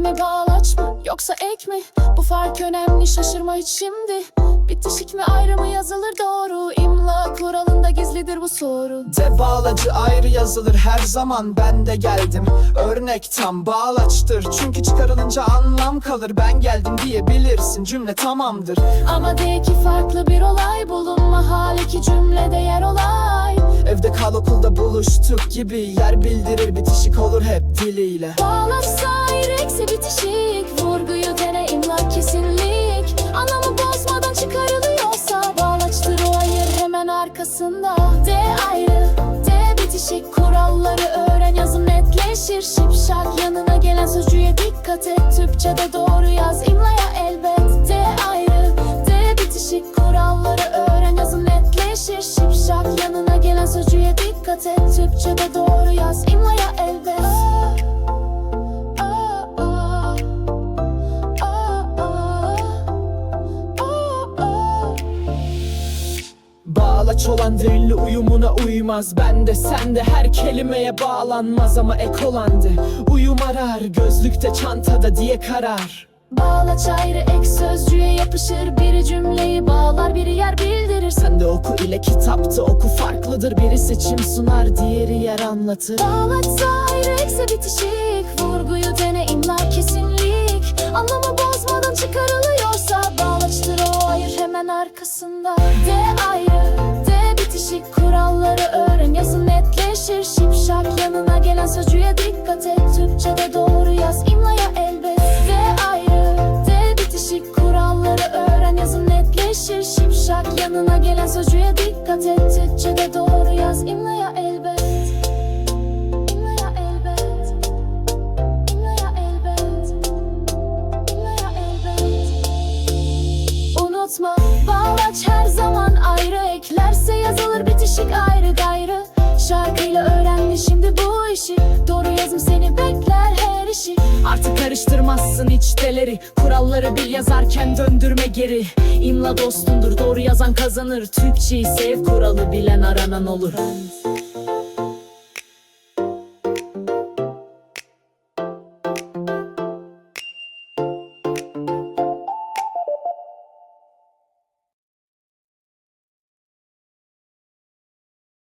mi bağlaç mı yoksa ek mi? Bu fark önemli şaşırma hiç şimdi. Bitişik mi ayrı mı yazılır doğru. İmla kuralında gizlidir bu soru. De bağlacı ayrı yazılır her zaman. Ben de geldim. Örnek tam bağlaçtır. Çünkü çıkarılınca anlam kalır. Ben geldim diyebilirsin. Cümle tamamdır. Ama de ki farklı bir olay bulunma. Hal iki cümlede Evde kal okulda buluştuk gibi. Yer bildirir bitişik olur hep diliyle. Bağlaçsa ayrı eksi bitişik. Vurguyu dene imla kesinlik. Anlamı bozmadan çıkarılıyorsa Bağlaçtır o hayır hemen arkasında. D ayrı D bitişik kuralları öğren yazım netleşir. Şipşak yanına gelen sözcüğe dikkat et. Türkçe'de doğru dikkat Türkçe'de doğru yaz. İmlaya elbet. Bağlaç olan dilli uyumuna uymaz. Ben de sen de her kelimeye bağlanmaz ama ek olan de. Uyum arar gözlükte çantada diye karar. Bağlaç ayrı ek sözcüğe yapışır. Biri cümleyi bağlar oku ile kitapta oku. Farklıdır Biri seçim sunar diğeri yer anlatır. Bağlaç ayrı ekse bitişik. Vurguyu dene imla kesinlik. Anlamı bozmadan çıkarılıyorsa Bağlaçtır o hayır hemen arkasında. D ayrı D bitişik. Kuralları öğren yazın netleşir. Şipşak yanına gelen sözcüğe dikkat et. Türkçe'de doğru yaz. İmlaya sözcüğe dikkat et Türkçe'de doğru yaz. İmlaya elbet İmlaya elbet İmlaya elbet İmlaya elbet. Unutma bağlaç her zaman ayrı. Eklerse yazılır bitişik ayrı gayrı. Şarkıyla öğrendi şimdi bu işi. Doğru yazım seni Artık karıştırmazsın içteleri. Kuralları bil yazarken döndürme geri. İmla dostundur doğru yazan kazanır. Türkçeyi sev kuralı bilen aranan olur